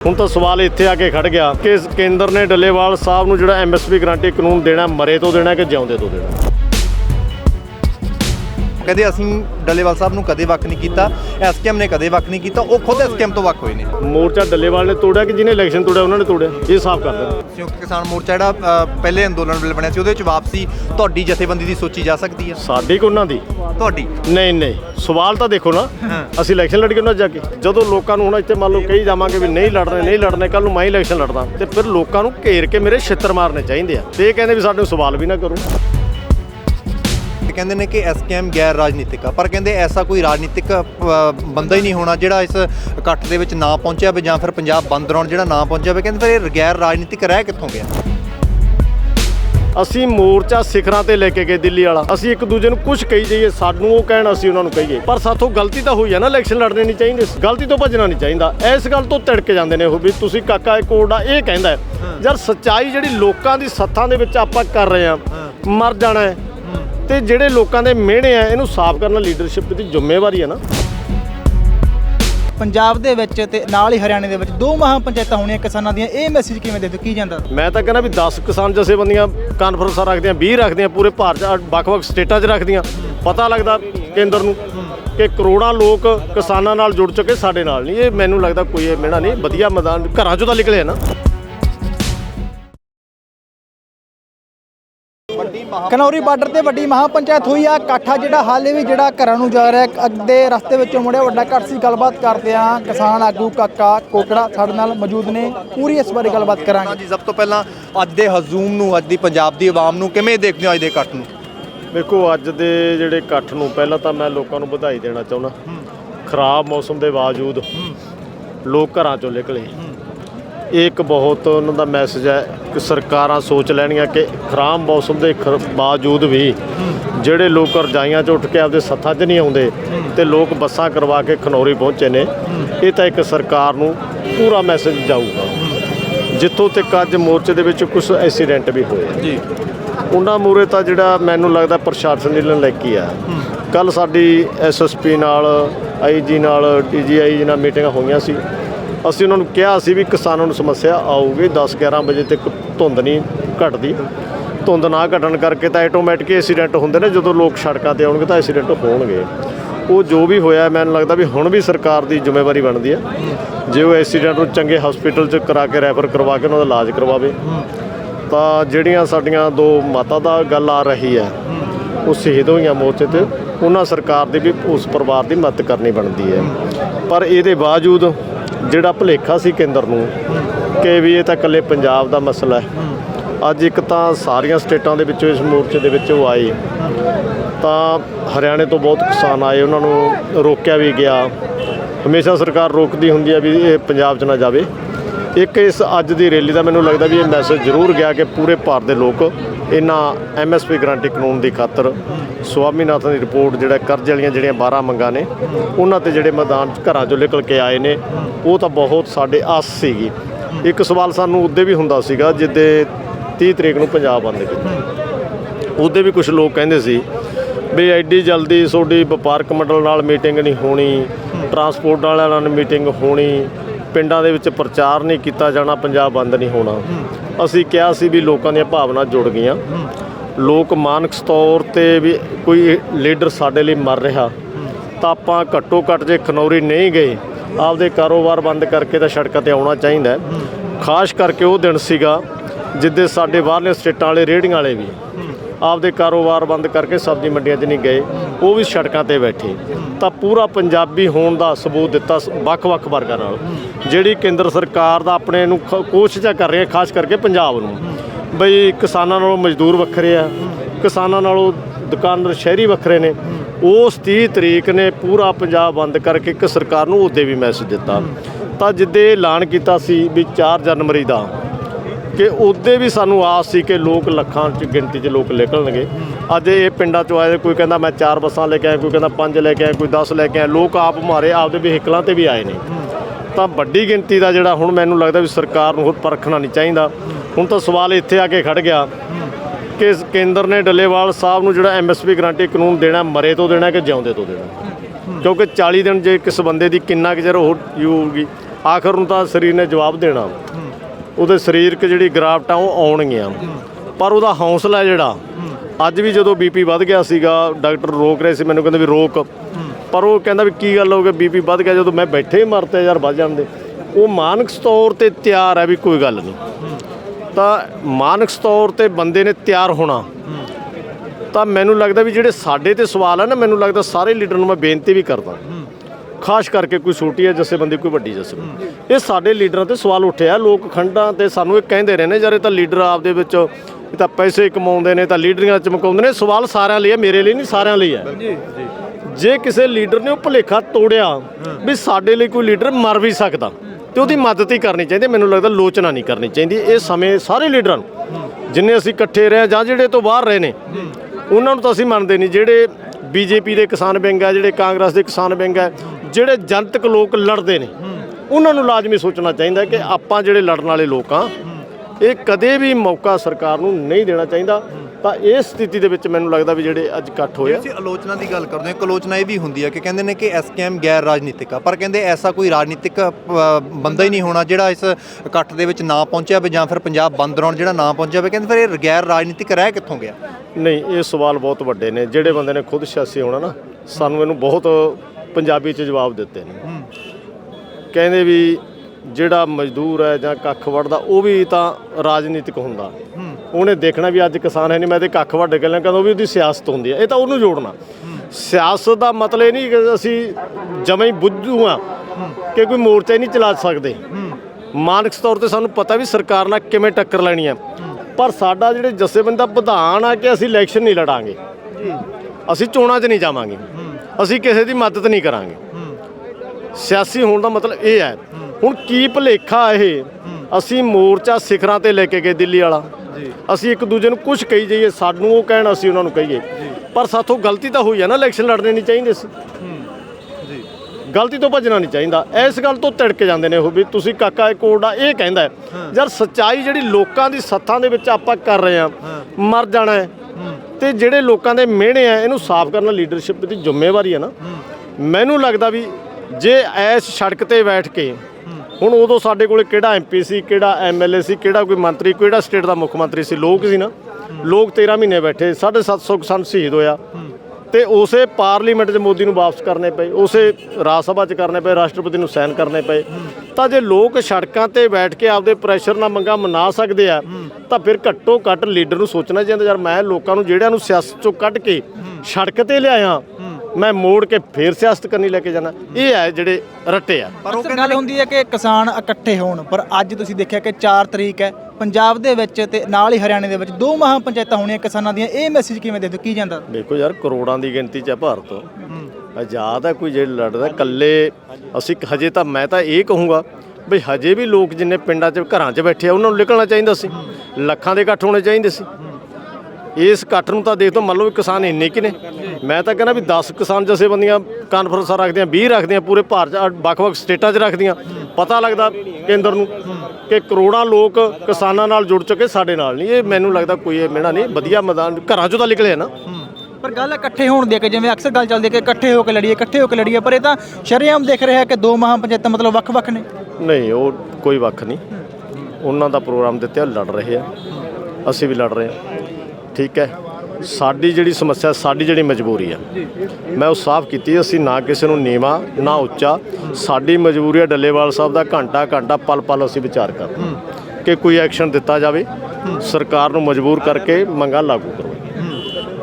ਹੁਣ ਤਾਂ ਸਵਾਲ ਇੱਥੇ ਆ ਕੇ ਖੜ ਗਿਆ ਕਿ ਕੇਂਦਰ ਨੇ ਡੱਲੇਵਾਲ ਸਾਹਿਬ ਨੂੰ ਜਿਹੜਾ ਐਮਐਸਪੀ ਗਰੰਟੀ ਕਾਨੂੰਨ ਦੇਣਾ, ਮਰੇ ਤੋਂ ਦੇਣਾ ਕਿ ਜਿਉਂਦੇ ਤੋਂ ਦੇਣਾ? ਕਹਿੰਦੇ ਅਸੀਂ ਡੱਲੇਵਾਲ ਸਾਹਿਬ ਨੂੰ ਕਦੇ ਵੱਖ ਨਹੀਂ ਕੀਤਾ ਐਸਕੇਐਮ ਨੇ ਕਦੇ ਵੱਖ ਨਹੀਂ ਕੀਤਾ ਉਹ ਖੁਦ ਐਸਕੇਐਮ ਤੋਂ ਵੱਖ ਹੋਏ ਨੇ। ਮੋਰਚਾ ਡੱਲੇਵਾਲ ਨੇ ਤੋੜਿਆ ਕਿ ਜਿਹਨੇ ਇਲੈਕਸ਼ਨ ਤੋੜਿਆ ਉਹਨਾਂ ਨੇ ਤੋੜਿਆ? ਇਹ ਸਾਫ਼ ਕਰ ਦੇਣਾ ਸੰਯੁਕਤ ਕਿਸਾਨ ਮੋਰਚਾ ਜਿਹੜਾ ਅ, ਪਹਿਲੇ ਅੰਦੋਲਨ ਵੇਲੇ ਬਣਿਆ ਸੀ ਉਹਦੇ ਵਿੱਚ ਵਾਪਸੀ ਤੁਹਾਡੀ ਜਥੇਬੰਦੀ ਦੀ ਸੋਚੀ ਜਾ ਸਕਦੀ ਹੈ। ਸਾਡੀ ਕਿ ਉਹਨਾਂ ਦੀ? ਤੁਹਾਡੀ। ਨਹੀਂ ਨਹੀਂ। ਸਵਾਲ ਤਾਂ ਦੇਖੋ ਨਾ ਅਸੀਂ ਇਲੈਕਸ਼ਨ ਲੜ ਕੇ ਉਹਨਾਂ ਜਾ ਕੇ। ਜਦੋਂ ਲੋਕਾਂ ਨੂੰ ਹੁਣ ਇੱਥੇ ਮੰਨ ਲਓ ਕਹੀ ਜਾਵਾਂਗੇ ਵੀ ਨਹੀਂ ਲੜਨੇ ਨਹੀਂ ਲੜਨੇ ਕੱਲ ਨੂੰ ਮੈਂ ਇਲੈਕਸ਼ਨ ਲੜਦਾ। ਤੇ ਫਿਰ ਲੋਕਾਂ ਨੂੰ ਘੇਰ ਕੇ ਮੇਰੇ ਛਿੱਤਰ ਮਾਰਨੇ ਚਾਹੀਦੇ ਆ। ਤੇ ਇਹ ਕਹਿੰਦੇ ਵੀ ਸਾਡੇ ਸਵਾਲ ਵੀ ਨਾ ਕਰੋ। ਤੇ ਕਹਿੰਦੇ ਨੇ ਕਿ ਐਸਕੇਐਮ ਗੈਰ ਰਾਜਨੀਤਿਕ ਆ। ਪਰ ਕਹਿੰਦੇ ਐਸਾ ਕੋਈ ਰਾਜਨੀਤਿਕ ਬੰਦਾ ਹੀ ਨਹੀਂ ਹੋਣਾ ਜਿਹੜਾ ਇਸ ਇਕੱਠ ਦੇ ਵਿੱਚ ਨਾ ਪਹੁੰਚਿਆ ਹੋਵੇ ਜਾਂ ਫਿਰ ਪੰਜਾਬ ਬੰਦ ਰੌਣ ਜਿਹੜਾ ਨਾ ਪਹੁੰਚਿਆ ਹੋਵੇ ਕਹਿੰਦੇ ਫਿਰ ਇਹ ਗੈਰ ਰਾਜਨੀਤਿਕ ਰਹਿ ਕਿੱਥੋਂ ਗਿਆ? ਅਸੀਂ ਮੋਰਚਾ ਸਿਖਰਾਂ ਤੇ ਲੈ ਕੇ ਗਏ ਦਿੱਲੀ ਵਾਲਾ। ਅਸੀਂ ਇੱਕ ਦੂਜੇ ਨੂੰ ਕੁਝ ਕਹੀ ਜਾਈਏ ਸਾਨੂੰ ਉਹ ਕਹਿਣ ਅਸੀਂ ਉਹਨਾਂ ਨੂੰ ਕਹੀਏ। ਪਰ ਸਾਥੋਂ ਗਲਤੀ ਤਾਂ ਹੋਈ ਹੈ ਨਾ ਇਲੈਕਸ਼ਨ ਲੜਨੇ ਨਹੀਂ ਚਾਹੀਦੇ ਗਲਤੀ ਤੋਂ ਭੱਜਣਾ ਨਹੀਂ ਚਾਹੀਦਾ। ਇਸ ਗੱਲ ਤੋਂ ਤਿੜਕ ਜਾਂਦੇ ਨੇ ਉਹ ਵੀ ਤੁਸੀਂ ਕਾਕਾ ਇਹ ਕੋਡ ਆ ਇਹ ਕਹਿੰਦਾ। ਯਾਰ ਸੱਚਾਈ ਜਿਹੜੀ ਲੋਕਾਂ ਦੀ ਸੱਥਾਂ ਦੇ ਵਿੱਚ ਆਪਾਂ ਕਰ ਰਹੇ ਆ ਮਰ ਜਾਣਾ ਹੈ। ਤੇ ਜਿਹੜੇ ਲੋਕਾਂ ਦੇ ਮਿਹਣੇ ਆ ਇਹਨੂੰ ਸਾਫ਼ ਕਰਨਾ ਲੀਡਰਸ਼ਿਪ ਦੀ ਜ਼ਿੰਮੇਵਾਰੀ ਹੈ ਨਾ। ਪੰਜਾਬ ਦੇ ਵਿੱਚ ਤੇ ਨਾਲ ਹੀ ਹਰਿਆਣੇ ਦੇ ਵਿੱਚ ਦੋ ਮਹਾਂ ਪੰਚਾਇਤਾਂ ਹੋਣੀਆਂ ਕਿਸਾਨਾਂ ਦੀਆਂ ਇਹ ਮੈਸੇਜ ਕਿਵੇਂ ਦੇ ਕੀ ਜਾਂਦਾ? ਮੈਂ ਤਾਂ ਕਹਿੰਦਾ ਵੀ 10 ਕਿਸਾਨ ਜਥੇਬੰਦੀਆਂ ਕਾਨਫਰੰਸਾਂ ਰੱਖਦੀਆਂ 20 ਰੱਖਦੀਆਂ ਪੂਰੇ ਭਾਰਤ 'ਚ ਵੱਖ-ਵੱਖ ਸਟੇਟਾਂ 'ਚ ਰੱਖਦੀਆਂ। ਪਤਾ ਲੱਗਦਾ ਕੇਂਦਰ ਨੂੰ ਕਿ ਕਰੋੜਾਂ ਲੋਕ ਕਿਸਾਨਾਂ ਨਾਲ ਜੁੜ ਚੁੱਕੇ ਸਾਡੇ ਨਾਲ ਨਹੀਂ। ਇਹ ਮੈਨੂੰ ਲੱਗਦਾ ਕੋਈ ਇਹ ਮਿਹਣਾ ਨਹੀਂ ਵਧੀਆ ਮੈਦਾਨ ਘਰਾਂ 'ਚੋਂ ਤਾਂ ਨਿਕਲੇ ਨਾ। ਕਨੌਰੀ ਬਾਰਡਰ ਤੇ ਵੱਡੀ ਮਹਾਂ ਪੰਚਾਇਤ ਹੋਈ ਆ। ਕਾਠਾ ਜਿਹੜਾ ਹਾਲੇ ਵੀ ਜਿਹੜਾ ਘਰਾਂ ਨੂੰ ਜਾ ਰਿਹਾ। ਅੱਗੇ ਰਸਤੇ ਵਿੱਚੋਂ ਮੁੜਿਆ ਵੱਡਾ ਘਰ ਸੀ। ਗੱਲਬਾਤ ਕਰਦੇ ਆ ਕਿਸਾਨ ਆਗੂ ਕਾਕਾ ਕੋਕੜਾ ਸਾਡੇ ਨਾਲ ਮੌਜੂਦ ਨੇ। ਪੂਰੀ ਇਸ ਬਾਰੇ ਗੱਲਬਾਤ ਕਰਾਂਗੇ। ਹਾਂਜੀ ਸਭ ਤੋਂ ਪਹਿਲਾਂ ਅੱਜ ਦੇ ਹਜ਼ੂਮ ਨੂੰ ਅੱਜ ਦੀ ਪੰਜਾਬ ਦੀ ਆਵਾਮ ਨੂੰ ਕਿਵੇਂ ਦੇਖਦੇ ਹੋ ਅੱਜ ਦੇ ਇਕੱਠ ਨੂੰ? ਵੇਖੋ ਅੱਜ ਦੇ ਜਿਹੜੇ ਇਕੱਠ ਨੂੰ ਪਹਿਲਾਂ ਤਾਂ ਮੈਂ ਲੋਕਾਂ ਨੂੰ ਵਧਾਈ ਦੇਣਾ ਚਾਹੁੰਦਾ। ਖਰਾਬ ਮੌਸਮ ਦੇ ਬਾਵਜੂਦ ਲੋਕ ਘਰਾਂ ਚੋਂ ਨਿਕਲੇ। ਇਹ ਇੱਕ ਬਹੁਤ ਉਹਨਾਂ ਦਾ ਮੈਸੇਜ ਹੈ ਕਿ ਸਰਕਾਰਾਂ ਸੋਚ ਲੈਣੀਆਂ ਕਿ ਖਰਾਬ ਮੌਸਮ ਦੇ ਬਾਵਜੂਦ ਵੀ ਜਿਹੜੇ ਲੋਕ ਰਜਾਈਆਂ 'ਚ ਉੱਠ ਕੇ ਆਪਦੇ ਸੱਥਾਂ 'ਚ ਨਹੀਂ ਆਉਂਦੇ ਤੇ ਲੋਕ ਬੱਸਾਂ ਕਰਵਾ ਕੇ ਖਨੌਰੀ ਪਹੁੰਚੇ ਨੇ ਇਹ ਤਾਂ ਇੱਕ ਸਰਕਾਰ ਨੂੰ ਪੂਰਾ ਮੈਸੇਜ ਜਾਊਗਾ। ਜਿੱਥੋਂ ਤੱਕ ਅੱਜ ਮੋਰਚੇ ਦੇ ਵਿੱਚ ਕੁਝ ਐਕਸੀਡੈਂਟ ਵੀ ਹੋਏ ਜੀ। ਉਹਨਾਂ ਮੂਰੇ ਤਾਂ ਜਿਹੜਾ ਮੈਨੂੰ ਲੱਗਦਾ ਪ੍ਰਸ਼ਾਸਨ ਦੀ ਨਲਾਇਕੀ ਆ। ਕੱਲ ਸਾਡੀ ਐਸਐਸਪੀ ਨਾਲ ਆਈਜੀ ਨਾਲ ਡੀਜੀਆਈ ਜੀ ਨਾਲ ਮੀਟਿੰਗਾਂ ਹੋਈਆਂ ਸੀ ਅਸੀਂ ਉਹਨਾਂ ਨੂੰ ਕਿਹਾ ਸੀ ਵੀ ਕਿਸਾਨਾਂ ਨੂੰ ਸਮੱਸਿਆ ਆਊਗੀ 10 11 ਵਜੇ ਤੱਕ ਧੁੰਦ ਨਹੀਂ ਘਟਦੀ। ਧੁੰਦ ਨਾ ਘਟਣ ਕਰਕੇ ਤਾਂ ਆਟੋਮੈਟਿਕ ਐਕਸੀਡੈਂਟ ਹੁੰਦੇ ਨੇ, ਜਦੋਂ ਲੋਕ ਸੜਕਾਂ ਤੇ ਆਉਣਗੇ ਤਾਂ ਐਕਸੀਡੈਂਟ ਹੋਣਗੇ। ਉਹ ਜੋ ਵੀ ਹੋਇਆ, ਮੈਨੂੰ ਲੱਗਦਾ ਵੀ ਹੁਣ ਵੀ ਸਰਕਾਰ ਦੀ ਜ਼ਿੰਮੇਵਾਰੀ ਬਣਦੀ ਹੈ। ਜੇ ਉਹ ਐਕਸੀਡੈਂਟ ਨੂੰ ਚੰਗੇ ਹਸਪੀਟਲ 'ਚ ਕਰਾ ਕੇ ਰੈਫਰ ਕਰਵਾ ਕੇ ਉਹਨਾਂ ਦਾ ਇਲਾਜ ਕਰਵਾਵੇ। ਤਾਂ ਜਿਹੜੀਆਂ ਸਾਡੀਆਂ ਦੋ ਮਾਤਾ ਦਾ ਗੱਲ ਆ ਰਹੀ ਹੈ, ਉਹ ਸ਼ਹੀਦ ਹੋਈਆਂ ਮੋਰਚੇ ਤੇ, ਉਹਨਾਂ ਸਰਕਾਰ ਦੀ ਵੀ ਉਸ ਪਰਿਵਾਰ ਦੀ ਮਦਦ ਕਰਨੀ ਬਣਦੀ ਹੈ। ਪਰ ਇਹਦੇ ਬਾਵਜੂਦ ਜਿਹੜਾ ਭੁਲੇਖਾ ਸੀ ਕੇਂਦਰ ਨੂੰ ਕਿ ਵੀ ਇਹ ਤਾਂ ਇਕੱਲੇ ਪੰਜਾਬ ਦਾ ਮਸਲਾ ਹੈ। ਅੱਜ ਇੱਕ ਤਾਂ ਸਾਰੀਆਂ ਸਟੇਟਾਂ ਦੇ ਵਿੱਚੋਂ ਇਸ ਮੋਰਚੇ ਦੇ ਵਿੱਚ ਉਹ ਆਏ। ਤਾਂ ਹਰਿਆਣੇ ਤੋਂ ਬਹੁਤ ਕਿਸਾਨ ਆਏ, ਉਹਨਾਂ ਨੂੰ ਰੋਕਿਆ ਵੀ ਗਿਆ। ਹਮੇਸ਼ਾ ਸਰਕਾਰ ਰੋਕਦੀ ਹੁੰਦੀ ਹੈ ਵੀ ਇਹ ਪੰਜਾਬ 'ਚ ਨਾ ਜਾਵੇ। ਇੱਕ ਇਸ ਅੱਜ ਦੀ ਰੈਲੀ ਦਾ ਮੈਨੂੰ ਲੱਗਦਾ ਵੀ ਇਹ ਮੈਸੇਜ ਜ਼ਰੂਰ ਗਿਆ ਕਿ ਪੂਰੇ ਭਾਰਤ ਦੇ ਲੋਕ ਇਹਨਾਂ ਐਮਐਸਪੀ ਗਰੰਟੀ ਕਾਨੂੰਨ ਦੀ ਖਾਤਰ ਸਵਾਮੀਨਾਥਨ ਦੀ ਰਿਪੋਰਟ ਜਿਹੜਾ ਕਰਜ਼ੇ ਵਾਲੀਆਂ ਜਿਹੜੀਆਂ 12 ਮੰਗਾਂ ਨੇ, ਉਹਨਾਂ ਤੇ ਜਿਹੜੇ ਮੈਦਾਨ 'ਚ ਘਰਾਂ 'ਚੋਂ ਨਿਕਲ ਕੇ ਆਏ ਨੇ, ਉਹ ਤਾਂ ਬਹੁਤ ਸਾਡੇ ਆਸ ਸੀਗੀ। ਇੱਕ ਸਵਾਲ ਸਾਨੂੰ ਉਦੋਂ ਵੀ ਹੁੰਦਾ ਸੀਗਾ ਜਿੱਦੇ 30 ਤਰੀਕ ਨੂੰ ਪੰਜਾਬ ਆਉਂਦੇ ਸੀ ਉਹਦੇ ਵੀ ਕੁਝ ਲੋਕ ਕਹਿੰਦੇ ਸੀ ਵੀ ਐਡੀ ਜਲਦੀ ਤੁਹਾਡੀ ਵਪਾਰਕ ਮੰਡਲ ਨਾਲ ਮੀਟਿੰਗ ਨਹੀਂ ਹੋਣੀ ਟਰਾਂਸਪੋਰਟ ਵਾਲਿਆਂ ਨਾਲ ਮੀਟਿੰਗ ਹੋਣੀ ਪਿੰਡਾਂ ਦੇ ਵਿੱਚ ਪ੍ਰਚਾਰ ਨਹੀਂ ਕੀਤਾ ਜਾਣਾ, ਪੰਜਾਬ ਬੰਦ ਨਹੀਂ ਹੋਣਾ। ਅਸੀਂ ਕਿਹਾ ਸੀ ਵੀ ਲੋਕਾਂ ਦੀਆਂ ਭਾਵਨਾ ਜੁੜ ਗਈਆਂ। ਲੋਕ ਮਾਨਕ ਤੌਰ ਤੇ ਵੀ ਕੋਈ ਲੀਡਰ ਸਾਡੇ ਲਈ ਮਰ ਰਿਹਾ, ਤਾਂ ਆਪਾਂ ਘੱਟੋ ਘੱਟ ਜੇ ਖਨੌਰੀ ਨਹੀਂ ਗਏ, ਆਪਦੇ ਕਾਰੋਬਾਰ ਬੰਦ ਕਰਕੇ ਤਾਂ ਸੜਕਾਂ ਤੇ ਆਉਣਾ ਚਾਹੀਦਾ ਖਾਸ ਕਰਕੇ ਉਹ ਦਿਨ ਸੀਗਾ ਜਿੱਦੇ ਸਾਡੇ ਬਾਹਰਲੇ ਸਟੇਟਾਂ ਵਾਲੇ, ਰੇਹੜੀਆਂ ਵਾਲੇ ਵੀ ਆਪਦੇ ਕਾਰੋਬਾਰ ਬੰਦ ਕਰਕੇ ਸਬਜ਼ੀ ਮੰਡੀਆਂ 'ਚ ਨਹੀਂ ਗਏ, ਉਹ ਵੀ ਸੜਕਾਂ ਤੇ ਬੈਠੇ। ਤਾਂ ਪੂਰਾ ਪੰਜਾਬੀ ਹੋਣ ਦਾ ਸਬੂਤ ਦਿੱਤਾ ਸ- ਵੱਖ-ਵੱਖ ਵਰਗਾਂ ਨਾਲ। ਜਿਹੜੀ ਕੇਂਦਰ ਸਰਕਾਰ ਦਾ ਆਪਣੇ ਨੂੰ ਖ- ਕੋਸ਼ਿਸ਼ਾਂ ਕਰ ਰਹੀ ਹੈ, ਖਾਸ ਕਰਕੇ ਪੰਜਾਬ ਨੂੰ। ਬਈ ਕਿਸਾਨਾਂ ਨਾਲੋਂ ਮਜ਼ਦੂਰ ਵੱਖਰੇ ਆ, ਕਿਸਾਨਾਂ ਨਾਲੋਂ ਦੁਕਾਨਦਾਰ ਸ਼ਹਿਰੀ ਵੱਖਰੇ ਨੇ। ਉਸ 30 ਤਰੀਕ ਨੇ ਪੂਰਾ ਪੰਜਾਬ ਬੰਦ ਕਰਕੇ ਇੱਕ ਸਰਕਾਰ ਨੂੰ ਉਹਦੇ ਵੀ ਮੈਸੇਜ ਦਿੱਤਾ। ਤਾਂ ਜਿੱਦੇ ਐਲਾਨ ਕੀਤਾ ਸੀ ਵੀ 4 ਜਨਵਰੀ ਦਾ, ਕਿ ਉਹਦੇ ਵੀ ਸਾਨੂੰ ਆਸ ਸੀ ਕਿ ਲੋਕ ਲੱਖਾਂ ਚ ਗਿਣਤੀ 'ਚ ਲੋਕ ਨਿਕਲਣਗੇ। ਅੱਜ ਇਹ ਪਿੰਡਾਂ 'ਚੋਂ ਆਏ, ਕੋਈ ਕਹਿੰਦਾ ਮੈਂ ਚਾਰ ਬੱਸਾਂ ਲੈ ਕੇ ਆਇਆ, ਕੋਈ ਕਹਿੰਦਾ ਪੰਜ ਲੈ ਕੇ ਆਇਆ, ਕੋਈ 10 ਲੈ ਕੇ ਆਇਆ, ਲੋਕ ਆਪ ਮਾਰੇ, ਆਪਦੇ ਵਹੀਕਲਾਂ ਤੇ ਵੀ ਆਏ ਨੇ। ਤਾਂ ਵੱਡੀ ਗਿਣਤੀ ਦਾ ਜਿਹੜਾ ਹੁਣ ਮੈਨੂੰ ਲੱਗਦਾ ਵੀ ਸਰਕਾਰ ਨੂੰ ਹੋਰ ਪਰਖਣਾ ਨਹੀਂ ਚਾਹੀਦਾ। ਹੁਣ ਤਾਂ ਸਵਾਲ ਇੱਥੇ ਆ ਕੇ ਖੜ ਗਿਆ ਕਿ ਕੇਂਦਰ ਨੇ ਡੱਲੇਵਾਲ ਸਾਹਿਬ ਨੂੰ ਜਿਹੜਾ ਐਮਐਸਪੀ ਗਰੰਟੀ ਕਾਨੂੰਨ ਦੇਣਾ, ਮਰੇ ਤੋਂ ਦੇਣਾ ਕਿ ਜਿਉਂਦੇ ਤੋਂ ਦੇਣਾ? ਕਿਉਂਕਿ 40 ਦਿਨ ਜੇ ਕਿਸ ਬੰਦੇ ਦੀ ਕਿੰਨਾ ਕੁ ਚਿਰ ਉਹ ਯੂ ਹੋਊਗੀ ਆਖਰ ਨੂੰ ਤਾਂ ਸਰੀਰ ਨੇ ਜਵਾਬ ਦੇਣਾ। ਉਹਦੇ ਸਰੀਰਕ ਜਿਹੜੀ ਗਰਾਵਟਾਂ ਉਹ ਆਉਣਗੀਆਂ। ਪਰ ਉਹਦਾ ਹੌਸਲਾ ਜਿਹੜਾ, ਅੱਜ ਵੀ ਜਦੋਂ ਬੀਪੀ ਵੱਧ ਗਿਆ ਸੀਗਾ, ਡਾਕਟਰ ਰੋਕ ਰਹੇ ਸੀ, ਮੈਨੂੰ ਕਹਿੰਦੇ ਵੀ ਰੋਕ। ਪਰ ਉਹ ਕਹਿੰਦਾ ਵੀ ਕੀ ਗੱਲ ਹੋ ਗਈ, ਬੀਪੀ ਵੱਧ ਗਿਆ, ਜਦੋਂ ਮੈਂ ਬੈਠੇ ਹੀ ਮਰਤੇ ਯਾਰ, ਵੱਧ ਜਾਂਦੇ। ਉਹ ਮਾਨਸਿਕ ਤੌਰ ਤੇ ਤਿਆਰ ਹੈ ਵੀ ਕੋਈ ਗੱਲ ਨਹੀਂ। ਤਾਂ ਮਾਨਸਿਕ ਤੌਰ ਤੇ ਬੰਦੇ ਨੇ ਤਿਆਰ ਹੋਣਾ। ਤਾਂ ਮੈਨੂੰ ਲੱਗਦਾ ਵੀ ਜਿਹੜੇ ਸਾਡੇ ਤੇ ਸਵਾਲ ਆ ਨਾ, ਮੈਨੂੰ ਲੱਗਦਾ ਸਾਰੇ ਲੀਡਰ ਨੂੰ ਮੈਂ ਬੇਨਤੀ ਵੀ ਕਰਦਾ। ਖਾਸ ਕਰਕੇ ਕੋਈ ਛੋਟੀ ਹੈ ਜਥੇਬੰਦੀ ਕੋਈ ਵੱਡੀ ਜਥੇਬੰਦੀ ਇਹ ਸਾਡੇ ਲੀਡਰਾਂ ਤੇ ਸਵਾਲ ਉੱਠਿਆ ਲੋਕ ਖੰਡਾਂ ਤੇ ਸਾਨੂੰ ਇਹ ਕਹਿੰਦੇ ਰਹੇ ਨੇ ਯਾਰ ਇਹ ਤਾਂ ਲੀਡਰ ਆਪਦੇ ਵਿੱਚ ਇਹ ਤਾਂ ਪੈਸੇ ਕਮਾਉਂਦੇ ਨੇ ਤਾਂ ਲੀਡਰੀਆਂ ਚਮਕਾਉਂਦੇ ਨੇ ਸਵਾਲ ਸਾਰਿਆਂ ਲਈ ਹੈ ਮੇਰੇ ਲਈ ਨਹੀਂ ਸਾਰਿਆਂ ਲਈ ਹੈ। ਜੀ ਜੀ। ਜੇ ਕਿਸੇ ਲੀਡਰ ਨੇ ਉਹ ਭੁਲੇਖਾ ਤੋੜਿਆ ਵੀ ਸਾਡੇ ਲਈ ਕੋਈ ਲੀਡਰ ਮਰ ਵੀ ਸਕਦਾ ਤੇ ਉਹਦੀ ਮਦਦ ਹੀ ਕਰਨੀ ਚਾਹੀਦੀ। ਮੈਨੂੰ ਲੱਗਦਾ ਲੋਚਨਾ ਨਹੀਂ ਕਰਨੀ ਚਾਹੀਦੀ ਇਹ ਸਮੇਂ ਸਾਰੇ ਲੀਡਰਾਂ ਨੂੰ। ਜਿੰਨੇ ਅਸੀਂ ਇਕੱਠੇ ਰਹੇ ਜਾਂ ਜਿਹੜੇ ਤੋਂ ਬਾਹਰ ਰਹੇ ਨੇ ਉਹਨਾਂ ਨੂੰ ਤਾਂ ਅਸੀਂ ਮੰਨਦੇ ਨਹੀਂ ਜਿਹੜੇ ਬੀਜੇਪੀ ਦੇ ਕਿਸਾਨ ਵਿੰਗ ਹੈ, ਜਿਹੜੇ ਕਾਂਗਰਸ ਦੇ ਕਿਸਾਨ ਵਿੰਗ ਹੈ, ਜਿਹੜੇ ਜਨਤਕ ਲੋਕ ਲੜਦੇ ਨੇ, ਉਹਨਾਂ ਨੂੰ ਲਾਜ਼ਮੀ ਸੋਚਣਾ ਚਾਹੀਦਾ ਕਿ ਆਪਾਂ ਜਿਹੜੇ ਲੜਨ ਵਾਲੇ ਲੋਕ ਆ ਇਹ ਕਦੇ ਵੀ ਮੌਕਾ ਸਰਕਾਰ ਨੂੰ ਨਹੀਂ ਦੇਣਾ ਚਾਹੀਦਾ। ਤਾਂ ਇਸ ਸਥਿਤੀ ਦੇ ਵਿੱਚ ਮੈਨੂੰ ਲੱਗਦਾ ਵੀ ਜਿਹੜੇ ਅੱਜ ਇਕੱਠ ਹੋਇਆ ਤੁਸੀਂ ਆਲੋਚਨਾ ਦੀ ਗੱਲ ਕਰਦੇ ਹੋ ਇੱਕ ਆਲੋਚਨਾ ਇਹ ਵੀ ਹੁੰਦੀ ਹੈ ਕਿ ਕਹਿੰਦੇ ਨੇ ਕਿ ਐਸਕੇਐਮ ਗੈਰ ਰਾਜਨੀਤਿਕ ਆ। ਪਰ ਕਹਿੰਦੇ ਐਸਾ ਕੋਈ ਰਾਜਨੀਤਿਕ ਬੰਦਾ ਹੀ ਨਹੀਂ ਹੋਣਾ ਜਿਹੜਾ ਇਸ ਇਕੱਠ ਦੇ ਵਿੱਚ ਨਾ ਪਹੁੰਚਿਆ ਹੋਵੇ ਜਾਂ ਫਿਰ ਪੰਜਾਬ ਬੰਦ ਰੌਣ ਜਿਹੜਾ ਨਾ ਪਹੁੰਚਿਆ ਹੋਵੇ ਕਹਿੰਦੇ ਫਿਰ ਇਹ ਗੈਰ ਰਾਜਨੀਤਿਕ ਰਹਿ ਕਿੱਥੋਂ ਗਿਆ? ਨਹੀਂ ਇਹ ਸਵਾਲ ਬਹੁਤ ਵੱਡੇ ਨੇ। ਜਿਹੜੇ ਬੰਦੇ ਨੇ ਖੁਦ ਸਿਆਸੀ ਹੋਣਾ ਨਾ ਸਾਨੂੰ ਇਹਨੂੰ ਬਹੁਤ ਪੰਜਾਬੀ 'ਚ ਜਵਾਬ ਦਿੱਤੇ ਨੇ। ਕਹਿੰਦੇ ਵੀ ਜਿਹੜਾ ਮਜ਼ਦੂਰ ਹੈ ਜਾਂ ਕੱਖ ਵੜਦਾ ਉਹ ਵੀ ਤਾਂ ਰਾਜਨੀਤਿਕ ਹੁੰਦਾ। ਉਹਨੇ ਦੇਖਣਾ ਵੀ ਅੱਜ ਕਿਸਾਨ ਹੈ ਨਹੀਂ, ਮੈਂ ਤੇ ਕੱਖ ਵੱਢ ਕੇ ਲਿਆ ਕਹਿੰਦਾ ਵੀ ਉਹਦੀ ਸਿਆਸਤ ਹੁੰਦੀ ਹੈ। ਇਹ ਤਾਂ ਉਹਨੂੰ ਜੋੜਨਾ। ਸਿਆਸਤ ਦਾ ਮਤਲਬ ਇਹ ਨਹੀਂ ਕਿ ਅਸੀਂ ਜਮੇ ਹੀ ਬੁੱਝੂ ਆ ਕਿ ਕੋਈ ਮੋਰਚਾ ਹੀ ਨਹੀਂ ਚਲਾ ਸਕਦੇ। ਮਾਨਸਿਕ ਤੌਰ ਤੇ ਸਾਨੂੰ ਪਤਾ ਵੀ ਸਰਕਾਰ ਨਾਲ ਕਿਵੇਂ ਟੱਕਰ ਲੈਣੀ ਹੈ। ਪਰ ਸਾਡਾ ਜਿਹੜੇ ਜਥੇਬੰਦੀ ਦਾ ਵਿਧਾਨ ਆ ਕਿ ਅਸੀਂ ਇਲੈਕਸ਼ਨ ਨਹੀਂ ਲੜਾਂਗੇ। ਅਸੀਂ ਚੋਣਾਂ 'ਚ ਨਹੀਂ ਜਾਵਾਂਗੇ। ਅਸੀਂ ਕਿਸੇ ਦੀ ਮਦਦ ਨਹੀਂ ਕਰਾਂਗੇ। ਸਿਆਸੀ ਹੋਣ ਦਾ ਮਤਲਬ ਇਹ ਹੈ ਹੁਣ ਕੀ ਭਲੇਖਾ ਇਹ? ਅਸੀਂ ਮੋਰਚਾ ਸਿਖਰਾਂ ਤੇ ਲੈ ਕੇ ਗਏ ਦਿੱਲੀ ਵਾਲਾ। ਅਸੀਂ ਇੱਕ ਦੂਜੇ ਨੂੰ ਕੁਝ ਕਹੀ ਜਾਈਏ ਸਾਨੂੰ ਉਹ ਕਹਿਣ ਅਸੀਂ ਉਹਨਾਂ ਨੂੰ ਕਹੀਏ। ਪਰ ਸਾਥੋਂ ਗਲਤੀ ਤਾਂ ਹੋਈ ਹੈ ਨਾ ਇਲੈਕਸ਼ਨ ਲੜਨੇ ਨਹੀਂ ਚਾਹੀਦੇ ਸੀ। ਗਲਤੀ ਤੋਂ ਭੱਜਣਾ ਨਹੀਂ ਚਾਹੀਦਾ। ਇਸ ਗੱਲ ਤੋਂ ਤਿੜਕ ਜਾਂਦੇ ਨੇ ਉਹ ਵੀ ਤੁਸੀਂ ਕਾਕਾ ਇਹ ਕੋਡ ਆ ਇਹ ਕਹਿੰਦਾ। ਯਾਰ ਸੱਚਾਈ ਜਿਹੜੀ ਲੋਕਾਂ ਦੀ ਸੱਥਾਂ ਦੇ ਵਿੱਚ ਆਪਾਂ ਕਰ ਰਹੇ ਆ ਮਰ ਜਾਣਾ ਹੈ। ਤੇ ਜਿਹੜੇ ਲੋਕਾਂ ਦੇ ਮਿਹਣੇ ਆ ਇਹਨੂੰ ਸਾਫ਼ ਕਰਨਾ ਲੀਡਰਸ਼ਿਪ ਦੀ ਜ਼ਿੰਮੇਵਾਰੀ ਹੈ ਨਾ। ਮੈਨੂੰ ਲੱਗਦਾ ਵੀ ਜੇ ਐਸ ਸੜਕ ਤੇ ਬੈਠ ਕੇ ਹੁਣ ਉਦੋਂ ਸਾਡੇ ਕੋਲੇ ਕਿਹੜਾ ਐਮਪੀ ਸੀ, ਕਿਹੜਾ ਐਮਐਲਏ ਸੀ, ਕਿਹੜਾ ਕੋਈ ਮੰਤਰੀ, ਕਿਹੜਾ ਸਟੇਟ ਦਾ ਮੁੱਖ ਮੰਤਰੀ ਸੀ? ਲੋਕ ਸੀ ਨਾ। ਲੋਕ 13 ਮਹੀਨੇ ਬੈਠੇ 750 ਕਿਸਾਨ ਸ਼ਹੀਦ ਹੋਇਆ। ਤੇ ਉਸੇ ਪਾਰਲੀਮੈਂਟ 'ਚ ਮੋਦੀ ਨੂੰ ਵਾਪਸ ਕਰਨੇ ਪਏ, ਉਸੇ ਰਾਜ ਸਭਾ 'ਚ ਕਰਨੇ ਪਏ, ਰਾਸ਼ਟਰਪਤੀ ਨੂੰ ਸਾਈਨ ਕਰਨੇ ਪਏ। ਤਾਂ ਜੇ ਲੋਕ ਸੜਕਾਂ ਤੇ ਬੈਠ ਕੇ ਆਪਦੇ ਪ੍ਰੈਸ਼ਰ ਨਾਲ ਮੰਗਾ ਮਨਾ ਸਕਦੇ ਆ, ਤਾਂ ਫਿਰ ਘੱਟੋ ਘੱਟ ਲੀਡਰ ਨੂੰ ਸੋਚਣਾ ਚਾਹੀਦਾ, ਯਾਰ ਮੈਂ ਲੋਕਾਂ ਨੂੰ, ਜਿਹੜਿਆਂ ਨੂੰ ਸਿਆਸਤ 'ਚੋਂ ਕੱਢ ਕੇ ਸੜਕ ਤੇ ਲਿਆਇਆ ਮੈਂ ਮੋੜ ਕੇ ਫੇਰ ਸਿਆਸਤ ਕਰਨੀ ਲੈ ਕੇ ਜਾਣਾ। ਇਹ ਹੈ ਜਿਹੜੇ ਰੱਟੇ ਆ। ਪਰ ਉਹ ਗੱਲ ਹੁੰਦੀ ਹੈ ਕਿ ਕਿਸਾਨ ਇਕੱਠੇ ਹੋਣ ਪਰ ਅੱਜ ਤੁਸੀਂ ਦੇਖਿਆ ਕਿ 4 ਤਰੀਕ ਹੈ ਪੰਜਾਬ ਦੇ ਵਿੱਚ ਤੇ ਨਾਲ ਹੀ ਹਰਿਆਣੇ ਦੇ ਵਿੱਚ ਦੋ ਮਹਾ ਪੰਚਾਇਤਾਂ ਹੋਣੀਆਂ ਕਿਸਾਨਾਂ ਦੀਆਂ। ਇਹ ਮੈਸੇਜ ਕਿਵੇਂ ਦੇ ਦਿਓ ਕੀ ਜਾਂਦਾ? ਦੇਖੋ ਯਾਰ ਕਰੋੜਾਂ ਦੀ ਗਿਣਤੀ 'ਚ ਹੈ ਭਾਰਤ। ਆਜ਼ਾਦ ਹੈ ਕੋਈ ਜਿਹੜੇ ਲੜਦਾ ਇਕੱਲੇ ਅਸੀਂ ਹਜੇ ਤਾਂ ਮੈਂ ਤਾਂ ਇਹ ਕਹੂੰਗਾ ਬਈ ਹਜੇ ਵੀ ਲੋਕ ਜਿੰਨੇ ਪਿੰਡਾਂ 'ਚ ਘਰਾਂ 'ਚ ਬੈਠੇ ਆ ਉਹਨਾਂ ਨੂੰ ਨਿਕਲਣਾ ਚਾਹੀਦਾ ਸੀ। ਲੱਖਾਂ ਦੇ ਇਕੱਠ ਹੋਣੇ ਚਾਹੀਦੇ ਸੀ। ਇਸ ਇਕੱਠ ਨੂੰ ਤਾਂ ਦੇਖ ਤੋਂ ਮੰਨ ਲਓ ਕਿਸਾਨ ਇੰਨੇ ਕਿ ਨੇ। ਮੈਂ ਤਾਂ ਕਹਿੰਦਾ ਵੀ 10 ਕਿਸਾਨ ਜਥੇਬੰਦੀਆਂ ਕਾਨਫਰੰਸਾਂ ਰੱਖਦੀਆਂ 20 ਰੱਖਦੀਆਂ ਪੂਰੇ ਭਾਰਤ ਵੱਖ-ਵੱਖ ਸਟੇਟਾਂ 'ਚ ਰੱਖਦੀਆਂ। ਪਤਾ ਲੱਗਦਾ ਕੇਂਦਰ ਨੂੰ ਕਿ ਕਰੋੜਾਂ ਲੋਕ ਕਿਸਾਨਾਂ ਨਾਲ ਜੁੜ ਚੁੱਕੇ ਸਾਡੇ ਨਾਲ ਨਹੀਂ। ਇਹ ਮੈਨੂੰ ਲੱਗਦਾ ਕੋਈ ਇਹ ਮਿਹਣਾ ਨਹੀਂ ਵਧੀਆ ਮੈਦਾਨ ਘਰਾਂ 'ਚੋਂ ਤਾਂ ਨਿਕਲੇ ਆ ਨਾ। ਪਰ ਗੱਲ ਇਕੱਠੇ ਹੋਣ ਦੀ ਹੈ ਕਿ ਜਿਵੇਂ ਅਕਸਰ ਗੱਲ ਚੱਲਦੀ ਹੈ ਕਿ ਇਕੱਠੇ ਹੋ ਕੇ ਲੜੀਏ ਇਕੱਠੇ ਹੋ ਕੇ ਲੜੀਏ ਪਰ ਇਹ ਤਾਂ ਸ਼ਰੇਆਮ ਦੇਖ ਰਿਹਾ ਕਿ ਦੋ ਮਹਾ ਪੰਚਾਇਤਾਂ ਮਤਲਬ ਵੱਖ-ਵੱਖ ਨੇ। ਨਹੀਂ ਉਹ ਕੋਈ ਵੱਖ ਨਹੀਂ। ਉਹਨਾਂ ਦਾ ਪ੍ਰੋਗਰਾਮ ਦਿੱਤੇ ਲੜ ਰਹੇ ਆ। ਅਸੀਂ ਵੀ ਲੜ ਰਹੇ ਆ। ਠੀਕ ਹੈ? ਸਾਡੀ ਜਿਹੜੀ ਸਮੱਸਿਆ, ਸਾਡੀ ਜਿਹੜੀ ਮਜਬੂਰੀ ਆ। ਮੈਂ ਉਹ ਸਾਫ਼ ਕੀਤੀ, ਅਸੀਂ ਨਾ ਕਿਸੇ ਨੂੰ ਨੀਵਾ, ਨਾ ਉੱਚਾ। ਸਾਡੀ ਮਜਬੂਰੀ ਆ, ਡੱਲੇਵਾਲ ਸਾਹਿਬ ਦਾ ਘੰਟਾ ਘੰਟਾ ਪਲ ਪਲ ਅਸੀਂ ਵਿਚਾਰ ਕਰਦੇ ਕਿ ਕੋਈ ਐਕਸ਼ਨ ਦਿੱਤਾ ਜਾਵੇ, ਸਰਕਾਰ ਨੂੰ ਮਜਬੂਰ ਕਰਕੇ ਮੰਗਾਂ ਲਾਗੂ ਕਰੋ।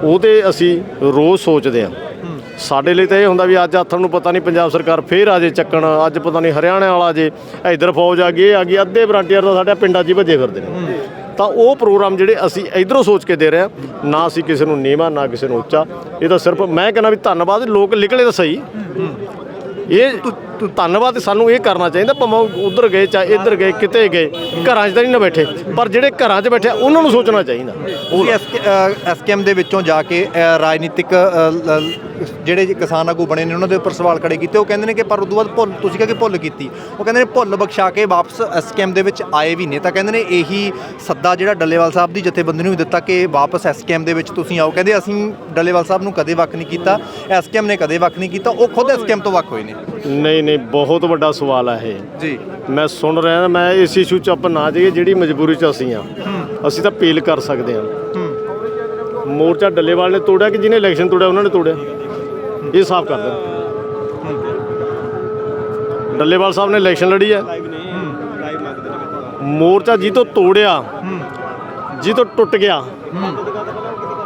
ਉਹਦੇ ਅਸੀਂ ਰੋਜ਼ ਸੋਚਦੇ ਆ ਸਾਡੇ ਲਈ ਤਾਂ ਇਹ ਹੁੰਦਾ ਵੀ ਅੱਜ ਆਥਣ ਨੂੰ ਪਤਾ ਨਹੀਂ ਪੰਜਾਬ ਸਰਕਾਰ ਫੇਰ ਆ ਜੇ ਚੱਕਣ, ਅੱਜ ਪਤਾ ਨਹੀਂ ਹਰਿਆਣਾ ਵਾਲਾ ਜੇ, ਇਧਰ ਫੌਜ ਆ ਗਈ, ਇਹ ਆ ਗਈ, ਅੱਧੇ ਵਰੰਟੀਅਰ ਤਾਂ ਸਾਡੇ ਪਿੰਡਾਂ 'ਚ ਹੀ ਭੱਜੇ ਫਿਰਦੇ ਨੇ। ਤਾਂ ਉਹ ਪ੍ਰੋਗਰਾਮ ਜਿਹੜੇ ਅਸੀਂ ਇਧਰੋਂ ਸੋਚ ਕੇ ਦੇ ਰਹੇ ਆ ਨਾ ਅਸੀਂ ਕਿਸੇ ਨੂੰ ਨੀਵਾਂ ਨਾ ਕਿਸੇ ਨੂੰ ਉੱਚਾ। ਇਹ ਤਾਂ ਸਿਰਫ ਮੈਂ ਕਹਿੰਦਾ ਵੀ ਧੰਨਵਾਦ ਲੋਕ ਨਿਕਲੇ ਤਾਂ ਸਹੀ। ਇਹ ਧੰਨਵਾਦ ਸਾਨੂੰ ਇਹ ਕਰਨਾ ਚਾਹੀਦਾ ਭਾਵੇਂ ਉਧਰ ਗਏ ਚਾਹੇ ਇੱਧਰ ਗਏ ਕਿਤੇ ਗਏ ਘਰਾਂ 'ਚ ਤਾਂ ਨਹੀਂ ਨਾ ਬੈਠੇ। ਪਰ ਜਿਹੜੇ ਘਰਾਂ 'ਚ ਬੈਠੇ ਉਹਨਾਂ ਨੂੰ ਸੋਚਣਾ ਚਾਹੀਦਾ। ਤੁਸੀਂ ਐਸਕੇਐਮ ਦੇ ਵਿੱਚੋਂ ਜਾ ਕੇ ਰਾਜਨੀਤਿਕ ਜਿਹੜੇ ਕਿਸਾਨ ਆਗੂ ਬਣੇ ਨੇ ਉਹਨਾਂ ਦੇ ਉੱਪਰ ਸਵਾਲ ਖੜੇ ਕੀਤੇ। ਉਹ ਕਹਿੰਦੇ ਨੇ ਕਿ ਪਰ ਉਦੋਂ ਬਾਅਦ ਭੁੱਲ ਤੁਸੀਂ ਕਿਹਾ ਕਿ ਭੁੱਲ ਕੀਤੀ। ਉਹ ਕਹਿੰਦੇ ਨੇ ਭੁੱਲ ਬਖਸ਼ਾ ਕੇ ਵਾਪਸ ਐਸਕੇਐਮ ਦੇ ਵਿੱਚ ਆਏ ਵੀ ਨੇ ਤਾਂ ਕਹਿੰਦੇ ਨੇ ਇਹੀ ਸੱਦਾ ਜਿਹੜਾ ਡੱਲੇਵਾਲ ਸਾਹਿਬ ਦੀ ਜਥੇਬੰਦੀ ਨੂੰ ਵੀ ਦਿੱਤਾ ਕਿ ਵਾਪਸ ਐਸਕੇਐਮ ਦੇ ਵਿੱਚ ਤੁਸੀਂ ਆਓ। ਕਹਿੰਦੇ ਅਸੀਂ ਡੱਲੇਵਾਲ ਸਾਹਿਬ ਨੂੰ ਕਦੇ ਵੱਖ ਨਹੀਂ ਕੀਤਾ। ਐਸਕੇਐਮ ਨੇ ਕਦੇ ਵੱਖ ਨਹੀਂ ਕੀਤਾ। ਉਹ ਖੁਦ ਐਸਕੇਐਮ ਤੋਂ ਵੱਖ ਹੋਏ ਨੇ। ਨਹੀਂ ਨਹੀਂ ਬਹੁਤ ਵੱਡਾ ਸਵਾਲ ਹੈ ਇਹ। ਜੀ। ਮੈਂ ਸੁਣ ਰਿਹਾ ਮੈਂ ਇਸ ਇਸ਼ੂ 'ਚ ਆਪਾਂ ਨਾ ਜਾਈਏ ਜਿਹੜੀ ਮਜਬੂਰੀ 'ਚ ਅਸੀਂ ਆ। ਅਸੀਂ ਤਾਂ ਅਪੀਲ ਕਰ ਸਕਦੇ ਹਾਂ। ਮੋਰਚਾ ਡੱਲੇਵਾਲ ਨੇ ਤੋੜਿਆ ਕਿ ਜਿਹਨੇ ਇਲੈਕਸ਼ਨ ਤੋੜਿਆ ਉਹਨਾਂ ਨੇ ਤੋੜਿਆ? ਇਹ ਸਾਫ਼ ਕਰ ਦੇਣ। ਡੱਲੇਵਾਲ ਸਾਹਿਬ ਨੇ ਇਲੈਕਸ਼ਨ ਲੜੀ ਹੈ। ਮੋਰਚਾ ਜੀ ਤੋਂ ਤੋੜਿਆ ਜੀ ਤੋਂ ਟੁੱਟ ਗਿਆ।